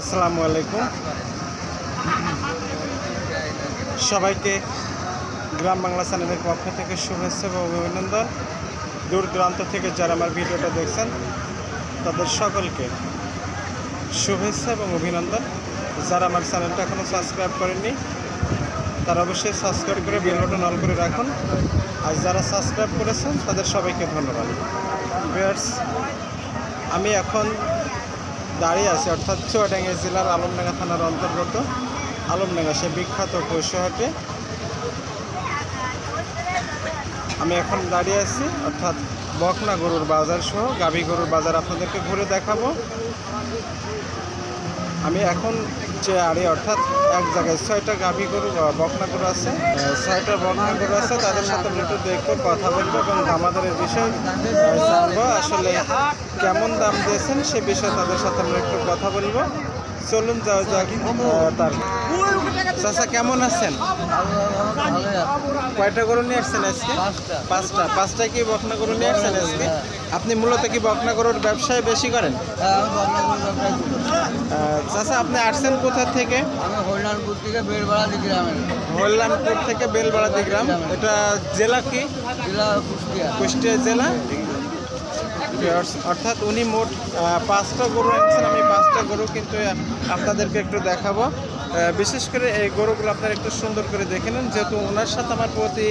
আসসালামু আলাইকুম। সবাইকে গ্রাম বাংলা চ্যানেলের পক্ষ থেকে শুভেচ্ছা এবং অভিনন্দন। দূর দূরান্ত থেকে যারা আমার ভিডিওটা দেখছেন, তাদের সকলকে শুভেচ্ছা এবং অভিনন্দন। যারা আমার চ্যানেলটা এখনও সাবস্ক্রাইব করেননি, তারা অবশ্যই সাবস্ক্রাইব করে বেল বাটন অন করে রাখুন। আর যারা সাবস্ক্রাইব করেছেন, তাদের সবাইকে ধন্যবাদ। আমি এখন দাঁড়িয়ে আছি, অর্থাৎ চুয়াডাঙ্গা জেলার আলমডাঙ্গা থানার অন্তর্গত আলমডাঙ্গা, সে বিখ্যাত কৈশহাটে আমি এখন দাঁড়িয়ে আছি, অর্থাৎ বকনা গরুর বাজার সহ গাভী গরুর বাজার আপনাদেরকে ঘুরে দেখাবো। আমি এখন যে আড়ে, অর্থাৎ এক জায়গায় ছয়টা গাভী গরু বকনা গরু আছে ছয়টা বকনা গরু আছে, তাদের সাথে একটু দেখব, কথা বলব এবং আমাদের বিষয় বিষয়ে জানব আসলে কেমন দাম দিয়েছেন সে বিষয়ে তাদের সাথে আমরা একটু কথা বলব। চলুন যাওয়া যাক তার চাচা কেমন আছেন? কয়টা গরু নিয়ে আসছেন আজকে? পাঁচটা। পাঁচটা। কি বকনা গরু নিয়ে আসছেন আজকে? আপনি মূলত কি বকনা গরুর ব্যবসায় বেশি করেন? আহ, চাচা আপনি আসছেন কোথা থেকে? আমি হরিনাথপুর থেকে গ্রামের। হল্লানপুর থেকে বেলবাড়াদি গ্রাম। এটা জেলা কি? জেলা কুষ্টিয়া। কুষ্টিয়া জেলা? অর্থাৎ উনি মোট পাঁচটা গরু এনেছেন আমি পাঁচটা গরু কিন্তু আপনাদেরকে একটু দেখাবো। বিশেষ করে এই গরুগুলো আপনারা একটু সুন্দর করে দেখে নেন যেহেতু ওনার সাথে আমার প্রতি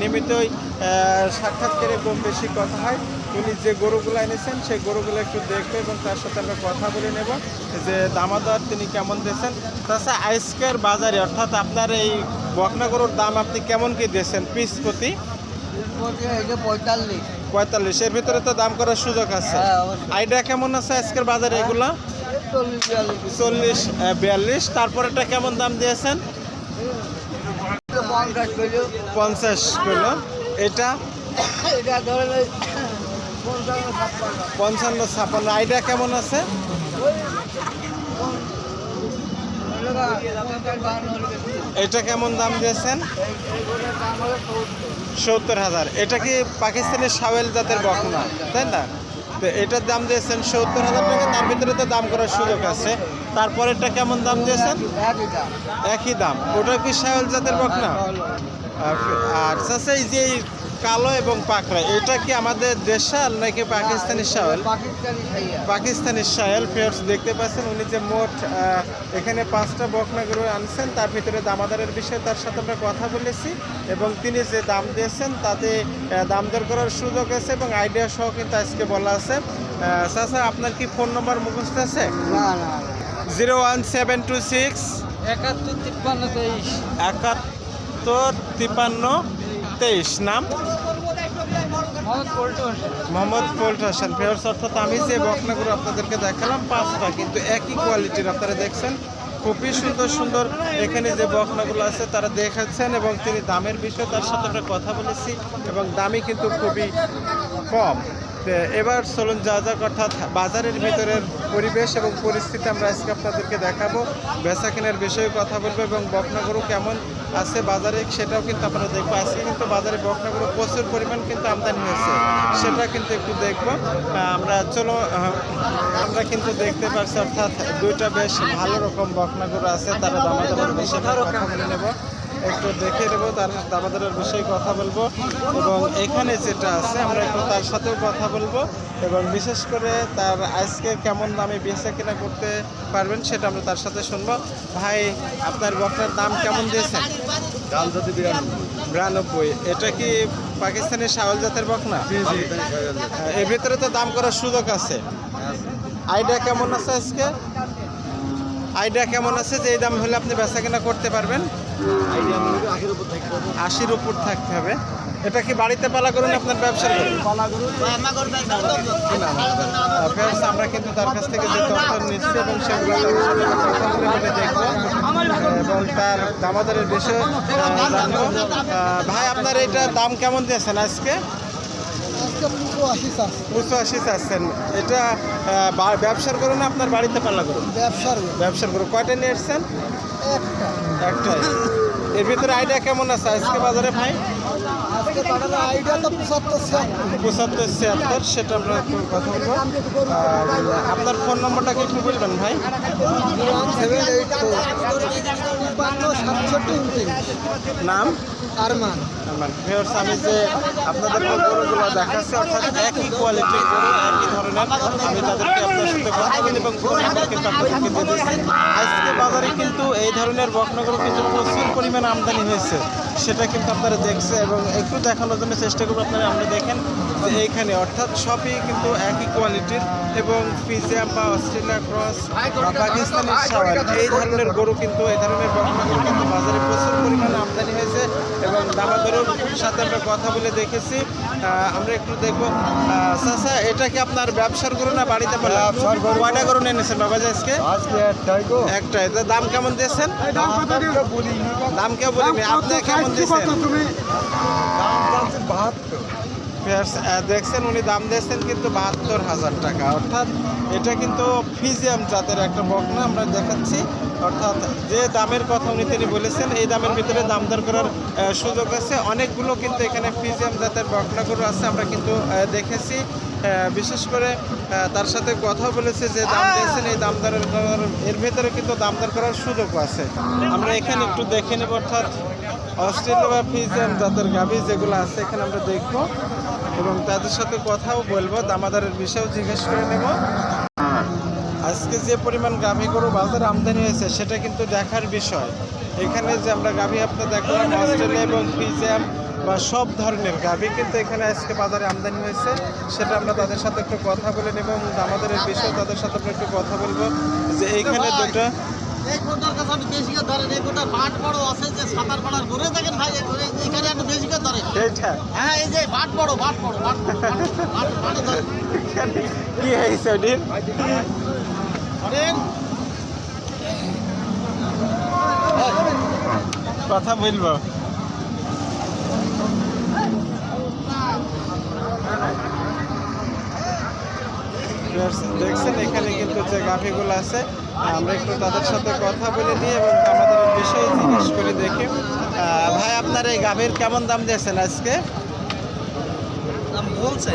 নিয়মিতই আহ, সাক্ষাৎকারে কম বেশি কথা হয়। উনি যে গরুগুলো এনেছেন সেই গরুগুলো একটু দেখবে এবং তার সাথে আমরা কথা বলে নেব যে দামাদার তিনি কেমন দিয়েছেন। তাছাড়া আজকের বাজারে অর্থাৎ আপনার এই বকনা গরুর দাম আপনি কেমন কি দিয়েছেন পিস প্রতি? পঁয়তাল্লিশ। পঁয়তাল্লিশ। এর ভিতরে তো দাম করার সুযোগ আছে। হ্যাঁ আইডিয়া কেমন আছে আজকের বাজারে এগুলা? চল্লিশ বিয়াল্লিশ বিয়াল্লিশ। তারপরেটা কেমন দাম দিয়েছেন? পঞ্চাশ কিলো এটা? এটা পঞ্চান্ন ছাপান্ন আইডিয়া কেমন আছে। এটা কেমন দাম দিয়েছেন। সত্তর হাজার। এটা কি পাকিস্তানের সাওয়েল জাতের বকনা তাই না? তো এটার দাম দিয়েছেন সত্তর হাজার টাকা, তার ভিতরে তো দাম করার সুযোগ আছে। তারপরেরটা কেমন দাম দিয়েছেন? একই দাম। ওটা কি সাওয়েল জাতের বক না আর চাচা এই যে কালো এবং পাকড়া এটা কি আমাদের দেশাল নাকি পাকিস্তানি শাওয়াল পাকিস্তানি পাকিস্তানি ফেয়ার্স দেখতে পাচ্ছেন উনি যে মোট এখানে পাঁচটা বকনা গরু আনছেন তার ভিতরে দামাদারের বিষয়ে তার সাথে আমরা কথা বলেছি এবং তিনি যে দাম দিয়েছেন তাতে দাম দর করার সুযোগ আছে এবং আইডিয়া সহ কিন্তু আজকে বলা আছে। চাচা আপনার কি ফোন নম্বর মুখস্থ আছে? Zero one seven two six একাত্তর তিপ্পান্ন তেইশ। একাত্তর তিপান্ন তেইশ নাম? মোহাম্মদ ফোল্ট হোসেন। ফেয়ার্স অর্থাৎ আমি যে বকনাগুলো আপনাদেরকে দেখালাম পাঁচটা কিন্তু একই কোয়ালিটির আপনারা দেখছেন। খুবই সুন্দর সুন্দর এখানে যে বকনাগুলো আছে তারা দেখাচ্ছেন এবং তিনি দামের বিষয়ে তার সাথে আমরা কথা বলেছি এবং দামই কিন্তু খুবই কম। এবার চলুন যা যাক, অর্থাৎ বাজারের ভিতরের পরিবেশ এবং পরিস্থিতি আমরা আজকে আপনাদেরকে দেখাবো। বেচা কেনার বিষয়ে কথা বলব এবং বকনাগরু কেমন আছে বাজারে সেটাও কিন্তু আমরা দেখব। আজকে কিন্তু বাজারে বকনাগরু প্রচুর পরিমাণ কিন্তু আমদানি হয়েছে, সেটা কিন্তু একটু দেখব। আমরা চলো আমরা কিন্তু দেখতে পাচ্ছি, অর্থাৎ দুইটা বেশ ভালো রকম বকনাগরু আছে, তারা দামাদামের বিষয়ে কথা বলে নেব। একটু দেখে নেব তার দামাদারের বিষয়ে কথা বলব। এবং এখানে যেটা আছে আমরা একটু তার সাথেও কথা বলব। এবং বিশেষ করে তার আজকে কেমন দামে বেচা কেনা করতে পারবেন সেটা আমরা তার সাথে শুনব। ভাই আপনার বকটার দাম কেমন দিয়েছেন? দাম যদি বিরানব্বই। এটা কি পাকিস্তানি শাওয়াল জাতের বকনা আহ, এর ভিতরে তো দাম করার সুযোগ আছে। আইডিয়া কেমন আছে আজকে? আইডিয়া কেমন আছে যে এই দাম হলে আপনি বেচা কেনা করতে পারবেন? আশির উপর থাকতে হবে। এটা কি বাড়িতে পালা করুন আপনার ব্যবসা করুন আমরা কিন্তু তার কাছ থেকে যে তথ্য নিচ্ছি এবং সেগুলো দেখব। এবং তার দামাদারের বিষয়ে ভাই আপনার এইটা দাম কেমন দিয়েছেন আজকে? দুশো আশি চাচ্ছেন এটা ব্যবসার করুন না আপনার বাড়িতে পাল্লা করুন ব্যবসার ব্যবসার করুন কয়টা নিয়ে এসছেন? একটা একটাই। এর ভিতরে আইডিয়া কেমন আছে? আজকে বাজারে ভাই আজকে তাদের আইডিয়া তো পঁচাত্তর ছিয়াত্তর সেটা আমরা কথা বলব। আর আপনার ফোন নম্বরটা কি একটু বলবেন ভাই? নাম? আরমান। আমি যে আপনাদের গরুগুলো দেখাচ্ছি অর্থাৎ একই কোয়ালিটির গরু একই ধরনের আমি তাদেরকে আপনার সাথে কথা বলি এবং নাম্বার কিন্তু আপনাদেরকে দিয়ে দিচ্ছি। আজকে বাজারে কিন্তু এই ধরনের বকনগর কিন্তু প্রচুর পরিমাণে আমদানি হয়েছে। সেটা কিন্তু আপনারা দেখছে এবং একটু দেখানোর জন্য চেষ্টা করব আপনারা, আপনি দেখেন যে এইখানে, অর্থাৎ সবই কিন্তু একই কোয়ালিটির এবং ফিজিয়াম বা অস্ট্রেলিয়া ক্রস বা পাকিস্তানি সাওয়ার এই ধরনের গরু কিন্তু এই ধরনের বর্তমানে কিন্তু বাজারে প্রচুর পরিমাণে আমদানি হয়েছে। এবং ধরুন সাথে আমরা কথা বলে দেখেছি। আমরা একটু দেখব। সাসা এটা কি আপনার ব্যবসার গরু না বাড়িতে। কয়টা গরু এনেছেন বাবা আজকে? আজকে একটাই তো দাম কেমন দিয়েছেন? দাম কেউ বলিনি। আপনি কেমন দিয়েছেন? বাহাত্তর। আহ, দেখছেন উনি দাম দিয়েছেন কিন্তু বাহাত্তর হাজার টাকা। অর্থাৎ এটা কিন্তু ফিজিয়াম জাতের একটা বকনা আমরা দেখাচ্ছি। অর্থাৎ যে দামের কথা উনি তিনি বলেছেন এই দামের ভিতরে দাম দর করার সুযোগ আছে। অনেকগুলো কিন্তু এখানে ফিজিয়াম জাতের বকনাগুলো আছে আমরা কিন্তু দেখেছি। বিশেষ করে তার সাথে কথা বলেছে যে দাম দিয়েছেন এই দাম দরের করার এর ভেতরে কিন্তু দাম দর করার সুযোগও আছে। আমরা এখানে একটু দেখে নেব অর্থাৎ অস্ট্রেলিয়া বা ফিজিয়াম জাতের গাভি যেগুলো আছে এখানে আমরা দেখব। এবং তাদের সাথে কথাও বলব দামাদারের বিষয়েও জিজ্ঞেস করে নেব। আজকে যে পরিমাণ গাভী গরু বাজারে আমদানি হয়েছে সেটা কিন্তু দেখার বিষয়। এখানে যে আমরা গাভী আপনি দেখলাম অস্ট্রেলিয়া এবং ফিজিয়াম বা সব ধরনের গাভী কিন্তু এখানে আজকে বাজারে আমদানি হয়েছে। সেটা আমরা তাদের সাথে একটু কথা বলে নেব এবং দামাদারের বিষয়ে তাদের সাথে আমরা একটু কথা বলব। যে এইখানে দুটো এই কোটার কাছে আপনি বেশি করে ধরেন এই কোটার বাট বড় আছে যে সাঁতার পাড়ার ঘুরে দেখেন ভাই এখানে একটু বেশি করে ধরেন হ্যাঁ এই যে বাট বড় বাট বড় বাট বাট বড়, বাট বাটে ধরেন কি হয়েছে ওটির ধরেন কথা বলব। দেখছেন এখানে কিন্তু যে গাভিগুলো আছে আমরা একটু তাদের সাথে কথা বলে নিই এবং আমাদের বিষয়ে জিজ্ঞেস করে দেখি। ভাই আপনার এই গাভীর কেমন দাম দিয়েছেন আজকে? দাম বলছে।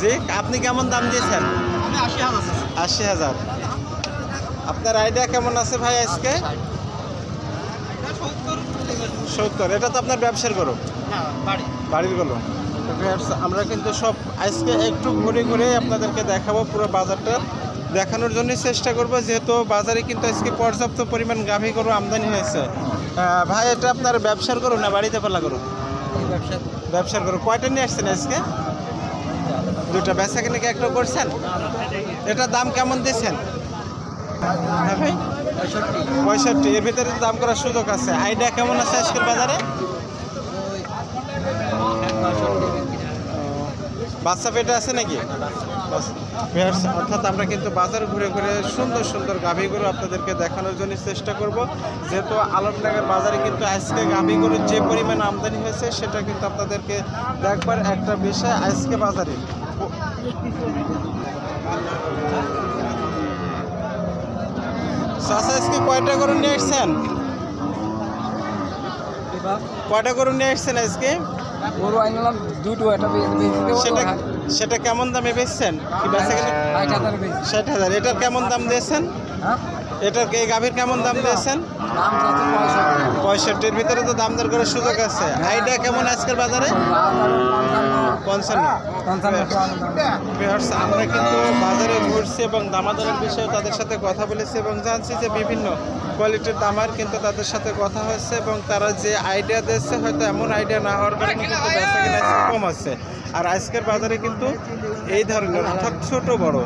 জি আপনি কেমন দাম দিয়েছেন? আশি হাজার আপনার আইডিয়া কেমন আছে ভাই আজকে? সত্তর এটা তো আপনার ব্যবসার গরু? বাড়ির বাড়ি গেল আমরা কিন্তু সব আজকে একটু ঘুরে ঘুরে আপনাদেরকে দেখাবো পুরো বাজারটা। দেখানোর জন্য চেষ্টা করব যেহেতু বাজারে কিন্তু আজকে পর্যাপ্ত পরিমাণ গাভী গরু আমদানি হয়েছে। ভাই এটা আপনার ব্যবসার গরু না বাড়িতে পালা ব্যবসা ব্যবসার গরু। কয়টা নিয়ে আসছেন আজকে? দুটা বেচা কিনে কি একটা করছেন? এটার দাম কেমন দিয়েছেন হ্যাঁ ভাই পঁয়ষট্টি। এর ভিতরে দাম করার সুযোগ আছে। আইডিয়া কেমন আছে আজকের বাজারে? বাচ্চা পেটে আছে নাকি? অর্থাৎ আমরা কিন্তু বাজার ঘুরে ঘুরে সুন্দর সুন্দর গাভীগুলো আপনাদেরকে দেখানোর জন্য চেষ্টা করব। যেহেতু আলমনগর বাজারে কিন্তু আজকে গাভীগুলোর যে পরিমাণ আমদানি হয়েছে সেটা কিন্তু আপনাদেরকে দেখবার একটা বিষয় আজকে বাজারে। চাষা আজকে কয়টা করে নিয়ে এসছেন কয়টা করে নিয়ে এসছেন আজকে? গরু আনলাম দুটো একটা সেটা সেটা কেমন দামে বেচছেন? কি ষাট হাজার এটার কেমন দাম দিয়েছেন? হ্যাঁ? এটার এই গাভীর কেমন দাম দিয়েছেন? পঁয়ষট্টির ভিতরে তো দাম দর করার সুযোগ আছে। আইডিয়া কেমন আজকের বাজারে? পঞ্চান্ন। আমরা কিন্তু বাজারে ঘুরছি এবং দামাদারের বিষয়ে তাদের সাথে কথা বলেছি এবং জানছি যে বিভিন্ন কোয়ালিটির দামার কিন্তু তাদের সাথে কথা হয়েছে এবং তারা যে আইডিয়া দিচ্ছে হয়তো এমন আইডিয়া না হওয়ার কারণে কিন্তু বেচা কেনা কম আছে। আর আজকের বাজারে কিন্তু এই ধরনের অর্থাৎ ছোট বড়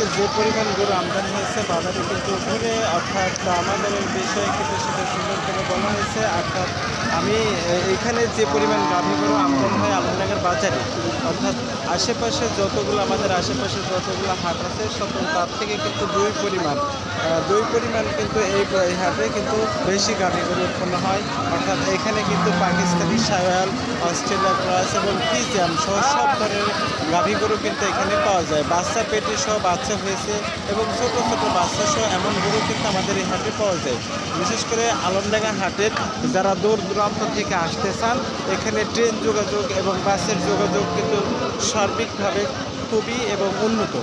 আজকে যে পরিমাণ গরু আমদানি হয়েছে বাজারে কিন্তু ঘুরে, অর্থাৎ আমাদের বিষয়ে কিন্তু সেটা সুন্দর করে বলা হয়েছে। অর্থাৎ আমি এখানে যে পরিমাণ গাভী গরু আমদানি হয় আলমনগর বাজারে, অর্থাৎ আশেপাশে যতগুলো, আমাদের আশেপাশে যতগুলো হাট আছে সত তার থেকে কিন্তু দুই পরিমাণ। দুই পরিমাণ কিন্তু এই হাটে কিন্তু বেশি গাভী গরু উৎপন্ন হয়। অর্থাৎ এখানে কিন্তু পাকিস্তানি সায়াল, অস্ট্রেলিয়া ক্রস এবং ফিজিয়াম সহ সব ধরনের গাভী গরু কিন্তু এখানে পাওয়া যায়। বাচ্চা পেটি সহ বাচ্চা হয়েছে এবং ছোট ছোট বাচ্চা সহ এমন গরু কিন্তু আমাদের এই হাটে পাওয়া যায়। বিশেষ করে আলমডাঙ্গা হাটের যারা দূর দূরান্ত থেকে আসতে চান, এখানে ট্রেন যোগাযোগ এবং বাসের যোগাযোগ কিন্তু সার্বিকভাবে খুবই এবং উন্নত।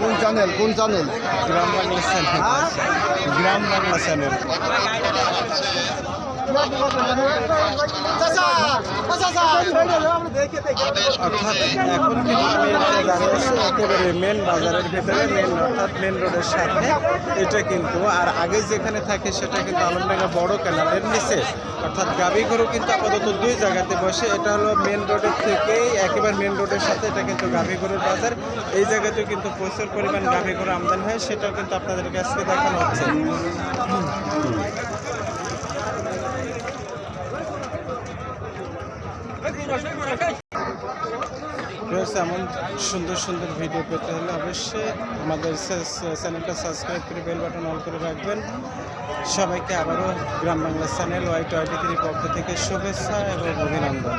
কোন চ্যানেল কোন channel Gram Bangla channel Gram Bangla channel অর্থাৎ এখন কিন্তু একেবারে মেন বাজারের ভেতরে মেন অর্থাৎ মেন রোডের সাথে এটা কিন্তু আর আগে যেখানে থাকে সেটা কিন্তু আলমডাঙ্গা বড় ক্যানালের নিচে, অর্থাৎ গাবি গরু কিন্তু আপাতত দুই জায়গাতে বসে এটা হলো মেন রোডের থেকেই একেবারে মেন রোডের সাথে এটা কিন্তু গাভী গরুর বাজার। এই জায়গাতেও কিন্তু প্রচুর পরিমাণ গাভী গরু আমদানি হয় সেটাও কিন্তু আপনাদের কাছে দেখানো হচ্ছে এমন সুন্দর সুন্দর ভিডিও পেতে হলে অবশ্যই আমাদের চ্যানেলটা সাবস্ক্রাইব করে বেল বাটন অন করে রাখবেন। সবাইকে আবারও Gram Bangla channel Y twenty three পক্ষ থেকে শুভেচ্ছা এবং অভিনন্দন।